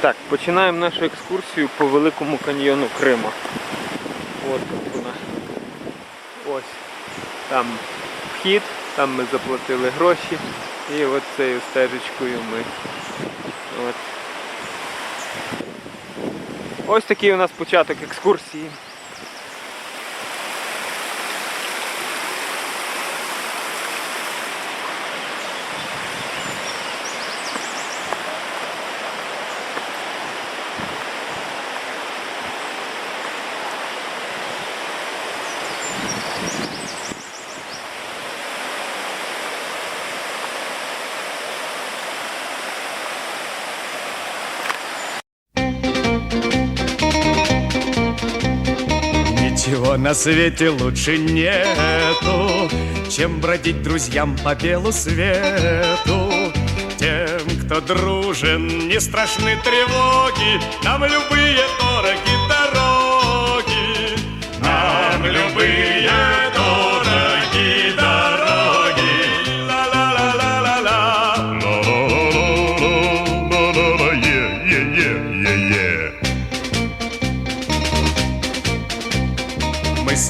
Так, починаємо нашу екскурсію по великому каньйону Крима. От вона. Ось. Там вхід, там ми заплатили гроші. І от цією стежечкою ми. От. Ось такий у нас початок екскурсії. Ничего на свете лучше нету, Чем бродить друзьям по белу свету. Тем, кто дружен, не страшны тревоги, Нам любые дороги дороги.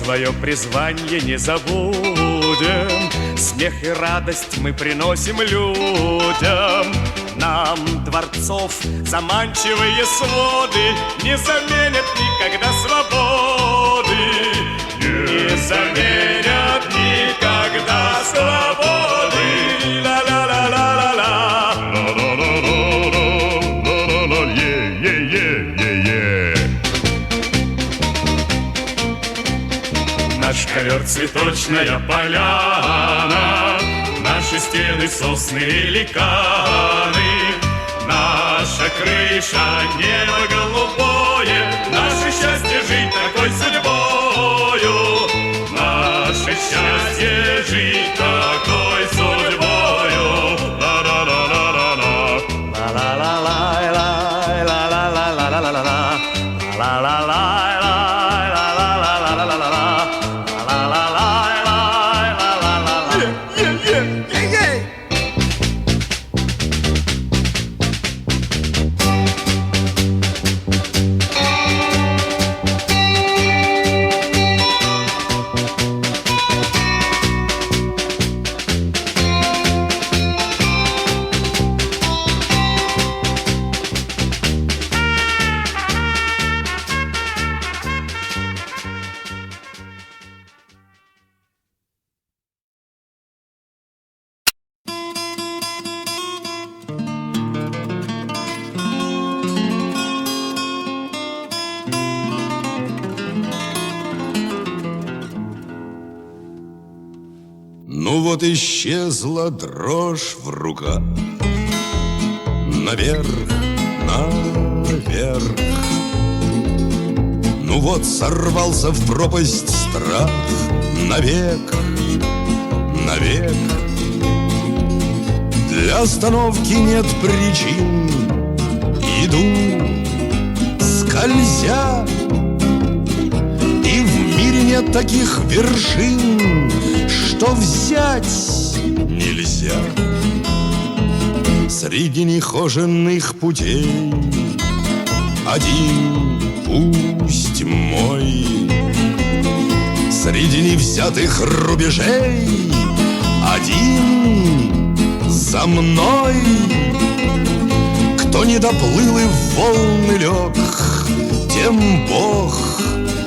Мы свое призвание не забудем. Смех и радость мы приносим людям. Нам дворцов заманчивые своды Не заменят никогда свободы. Не заменят никогда свободы цветочная поляна, Наши стены сосны и ликаны, Наша крыша небо голубое, Наше счастье жить такой судьбою, Наше счастье жить Вот исчезла дрожь в руках. Наверх, наверх. Ну вот сорвался в пропасть страх. Навек, навек. Для остановки нет причин. Иду, скользя. И в мире нет таких вершин Что взять нельзя. Среди нехоженных путей Один пусть мой. Среди невзятых рубежей Один за мной. Кто не доплыл и в волны лег Тем Бог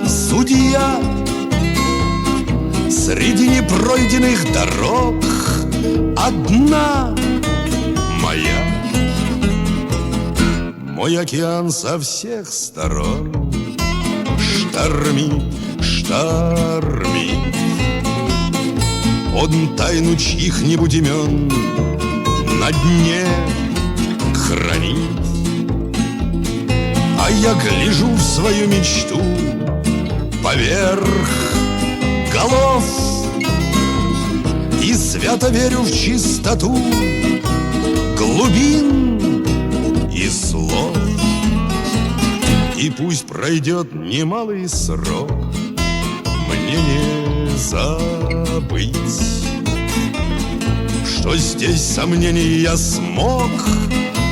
судья Среди непройденных дорог Одна моя. Мой океан со всех сторон. Штормит, штормит Он тайну чьих-нибудь имен На дне хранит. А я гляжу в свою мечту Поверх голов И свято верю в чистоту Глубин и слов. И пусть пройдет немалый срок Мне не забыть Что здесь сомнений я смог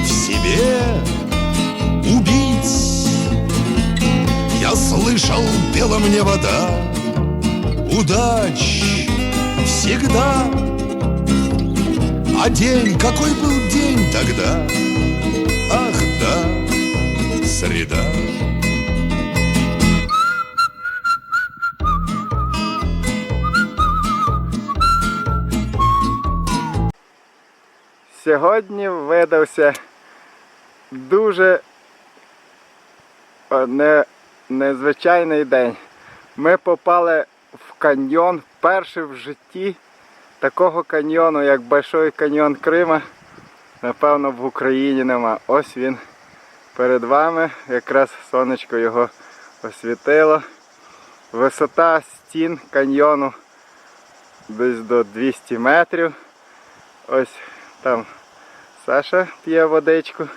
В себе убить. Я слышал, пела мне вода Удач всегда. А день, какой был день тогда? Ах да, среда. Сьогодні видався дуже е, не, незвичайний день. Ми попали каньйон вперше в житті такого каньйону, як Большой каньйон Крима. Напевно, в Україні нема. Ось він перед вами. Якраз сонечко його освітило. Висота стін каньйону десь до 200 метрів. Ось там Саша п'є водичку.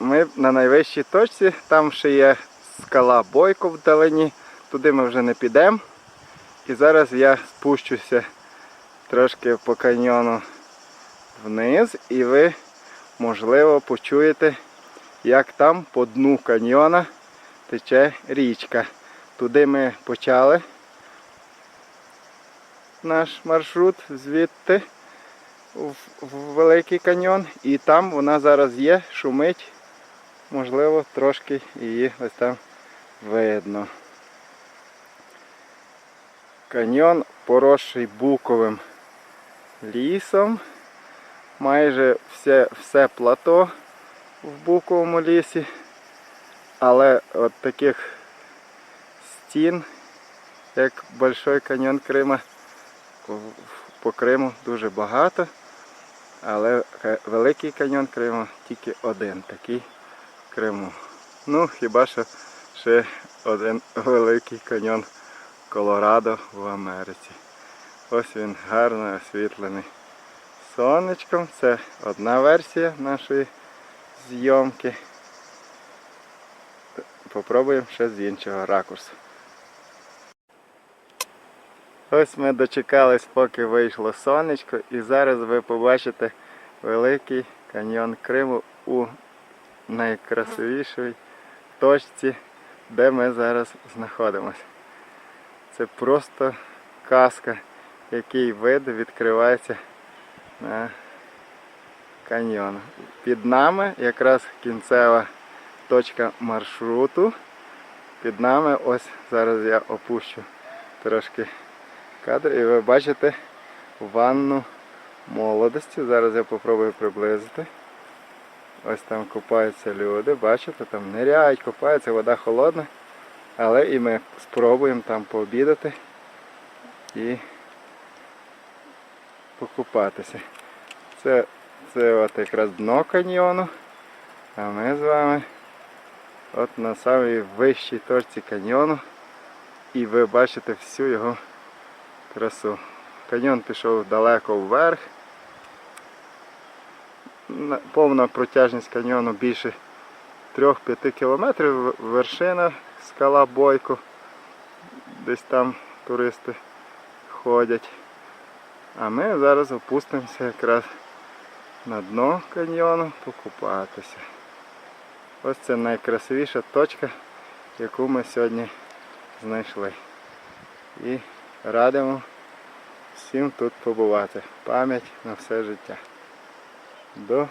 Ми на найвищій точці, там ще є скала Бойко вдалині, туди ми вже не підемо. І зараз я спущуся трошки по каньйону вниз і ви, можливо, почуєте, як там по дну каньйона тече річка. Туди ми почали наш маршрут звідти в, Великий каньйон. І там вона зараз є, шумить. Можливо, трошки її ось там видно. Каньйон поросший буковим лісом. Майже все, все плато в буковому лісі. Але от таких стін, як Большой каньйон Крима, по Криму дуже багато. Але Великий каньйон Криму тільки один такий в Криму. Ну, хіба що ще один великий каньйон Колорадо в Америці. Ось він гарно освітлений сонечком. Це одна версія нашої зйомки. Попробуємо ще з іншого ракурсу. Ось ми дочекались, поки вийшло сонечко, і зараз ви побачите великий каньйон Криму у найкрасивішій точці, де ми зараз знаходимося. Це просто казка, який вид відкривається на каньйон. Під нами якраз кінцева точка маршруту. Під нами ось зараз я опущу трошки кадр і ви бачите ванну молодості. Зараз я попробую приблизити. Ось там купаються люди, бачите, там ниряють, купаються, вода холодна. Але і ми спробуємо там пообідати і покупатися. Це, це от якраз дно каньйону. А ми з вами от на самій вищій точці каньйону. І ви бачите всю його красу. Каньйон пішов далеко вверх. Повна протяжність каньйону більше 3-5 кілометрів. Вершина скала Бойко. Десь там туристи ходять. А ми зараз опустимося якраз на дно каньйону покупатися. Ось це найкрасивіша точка, яку ми сьогодні знайшли. І радимо всім тут побувати. Пам'ять на все життя. До,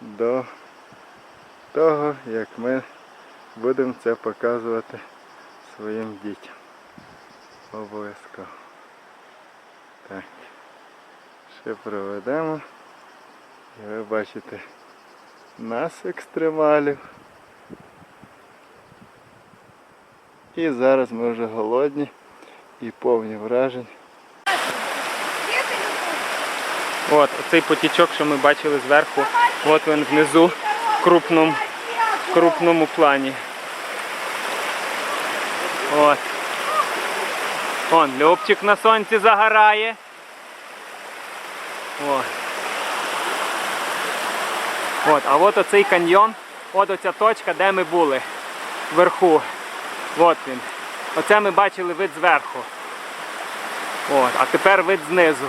до того, як ми будемо це показувати своїм дітям. Обов'язково. Так. Ще проведемо. І ви бачите нас екстремалів. І зараз ми вже голодні і повні вражень. От, оцей потічок, що ми бачили зверху, от він внизу крупному, в крупному плані. От. Вон, Любчик на сонці загорає. От. От, а от оцей каньйон, от оця точка, де ми були. Вверху. От він. Оце ми бачили вид зверху. От, а тепер вид знизу.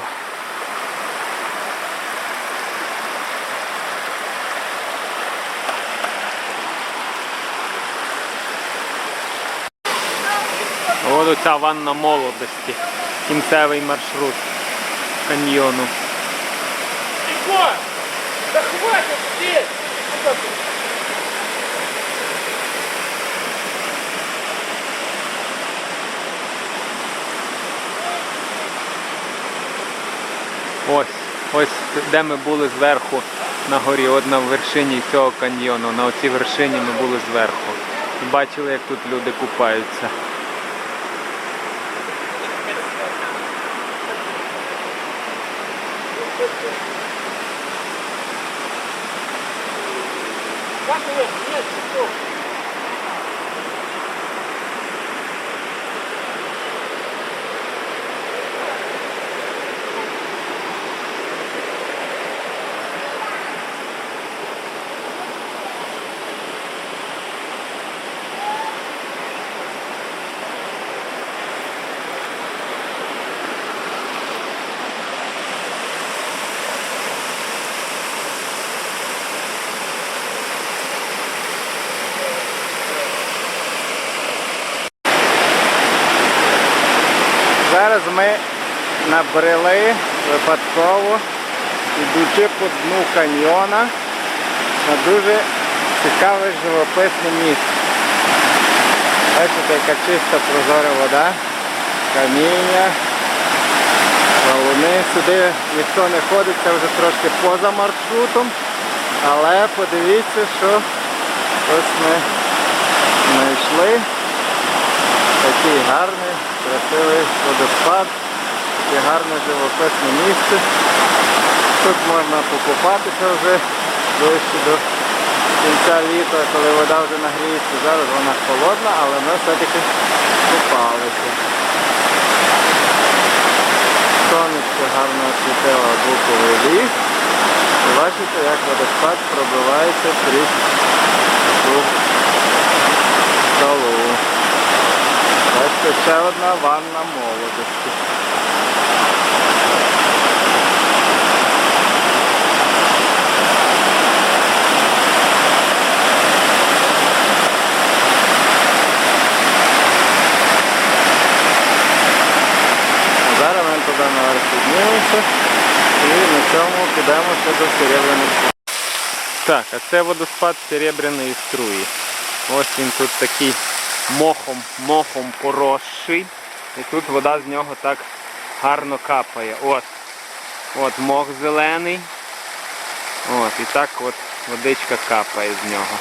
От оця ванна молодості. Кінцевий маршрут каньйону. Ось, ось де ми були зверху на горі, от на вершині цього каньйону. На оцій вершині ми були зверху. Бачили, як тут люди купаються. Зараз ми набрели випадково, ідучи по дну каньйона на дуже цікаве живописне місце. Бачите, яка чиста прозора вода, каміння, валуни. Сюди ніхто не ходить, це вже трошки поза маршрутом. Але подивіться, що ось ми знайшли. Такий гарний, красивий водоспад, таке гарне живописне місце. Тут можна покупатися вже ближче до кінця літа, коли вода вже нагріється. Зараз вона холодна, але ми все-таки купалися. Сонечко гарно освітило буковий ліс. І бачите, як водоспад пробивається крізь таку скалу. Бачите, ще одна ванна молодості. Зараз ми туди наверх піднімемося і на цьому ще до серебряних. Так, а це водоспад серебряної струї. Ось він тут такий мохом, мохом поросший. І тут вода з нього так гарно капає. От. От мох зелений. От, і так от водичка капає з нього.